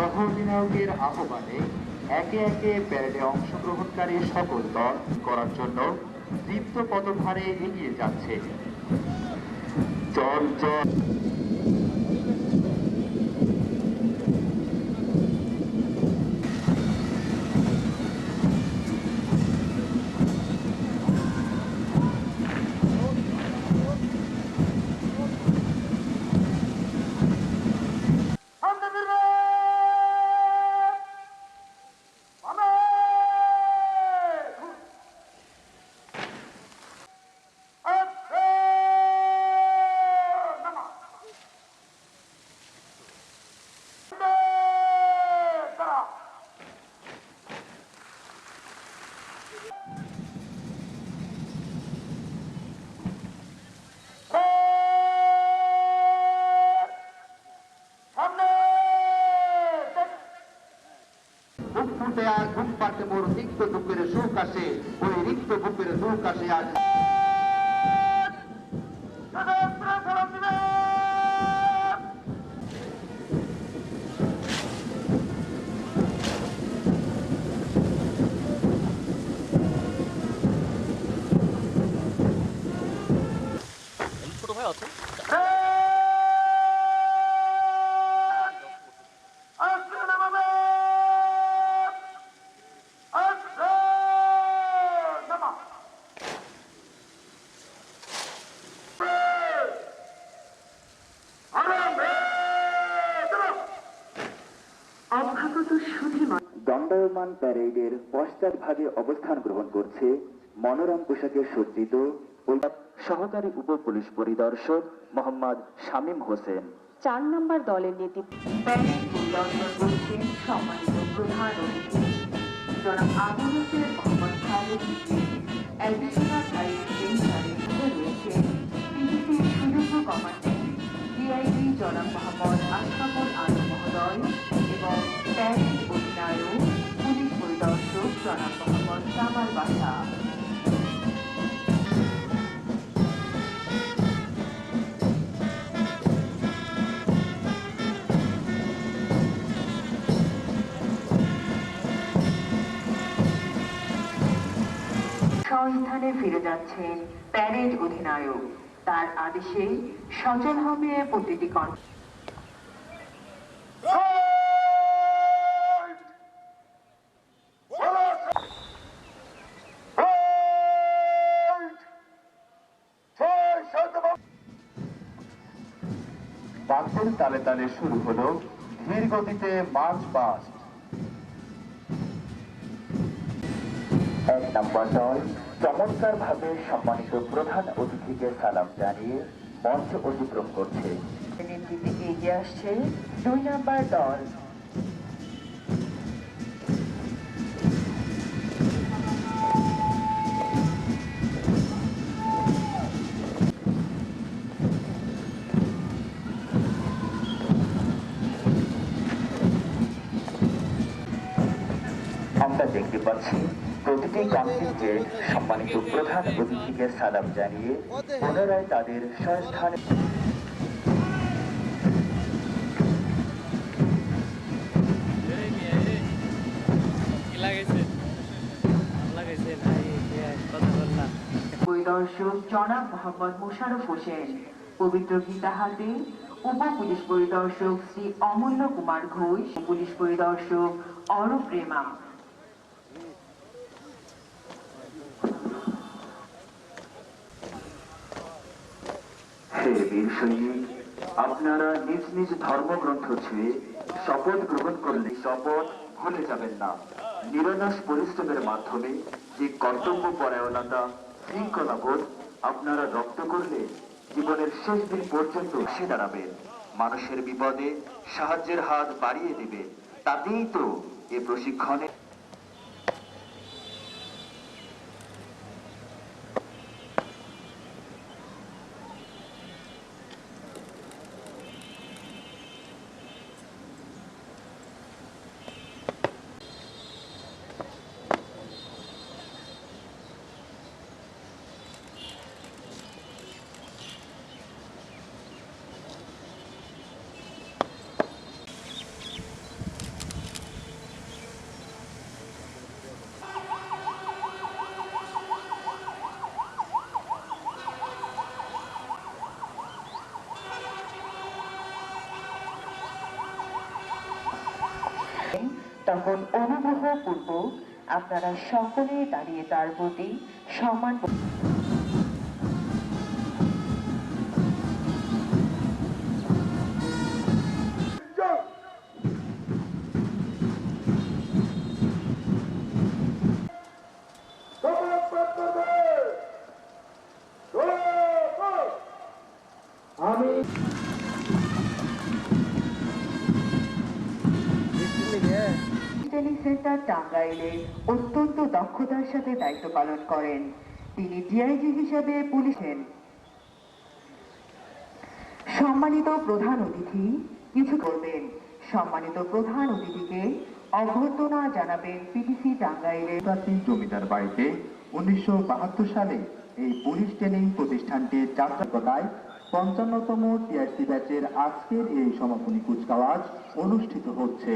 সহ অধিনায়কের আহ্বানে একে একে প্যারেডে অংশগ্রহণকারী সকল দল করার জন্য দীপ্ত পদভারে এগিয়ে যাচ্ছে। চল চল বুক ফুটে আজ ঘুম পাড়তে মোর তিক্ত বুকের সুখ আসে ওই রিক্ত বুকের দুঃখ আসে আজ ছোট ভাই আছে সুধীময় দণ্ডায়মান প্যারেডের পশ্চাৎভাগে অবস্থান গ্রহণ করছে মনোরম পোশাকে সজ্জিত সহকারী উপ পুলিশ পরিদর্শক মোহাম্মদ শামীম হোসেন। চার নম্বর দলের নেতৃত্ব সম্মানিত প্রধান অতিথি জনাব আবুল হোসেন মোহাম্মদ খালেদ অ্যাডিশনাল আইসিএম তাদের বাসা। ফিরে যাচ্ছেন প্যারেড অধিনায়ক। তার আদেশে সচল হবে প্রতিটি কন বাসের তালে তালে শুরু হলো, ধীর গতিতে মার্চ পাস এক নম্বর দল চমৎকার ভাবে সম্মানিত প্রধান অতিথিকে সালাম জানিয়ে মঞ্চ অতিক্রম করছে। এগিয়ে আসছে। দুই নাম্বার দল আমরা দেখতে পাচ্ছি, প্রতিটি কন্টিনজে সম্মানিত প্রধান অতিথিকে সালাম জানিয়ে পুনরায় তাদের স্বস্থানে পরিদর্শক জনাব পবিত্র উপ পুলিশ পরিদর্শক শ্রী অমূল্য কুমার ঘোষ, পুলিশ পরিদর্শক অরূপ প্রেমা হে বীর আপনারা নিজ নিজ ধর্মগ্রন্থ ছুঁয়ে শপথ গ্রহণ করলে শপথ ভুলে যাবেন না। নিরনাশ পরিশ্রমের মাধ্যমে যে কর্তব্য পরায়ণতা, শৃঙ্খলাবোধ আপনারা রক্ত করলে জীবনের শেষ দিন পর্যন্ত সে দাঁড়াবেন মানুষের বিপদে সাহায্যের হাত বাড়িয়ে দেবে। তাতেই তো এ প্রশিক্ষণে তখন অনুগ্রহপূর্বক আপনারা সকলে দাঁড়িয়ে তার প্রতি সম্মান আমি ট্রেনিং সেন্টার টাঙ্গাইলে অত্যন্ত দক্ষতার সাথে দায়িত্ব পালন করেন। তিনি ডিআইজি হিসেবে পুলিশেন সম্মানিত প্রধান অতিথি, কিছু করবেন সম্মানিত প্রধান অতিথিকে অভ্যর্থনা জানাবেন পিটিসি টাঙ্গাইলের জমিদার বাড়িতে উনিশশো বাহাত্তর সালে এই পুলিশ ট্রেনিং প্রতিষ্ঠানটির যাত্রাকতায় পঞ্চান্নতম টিআরসি ব্যাচের আজকের এই সমাপনী কুচকাওয়াজ অনুষ্ঠিত হচ্ছে।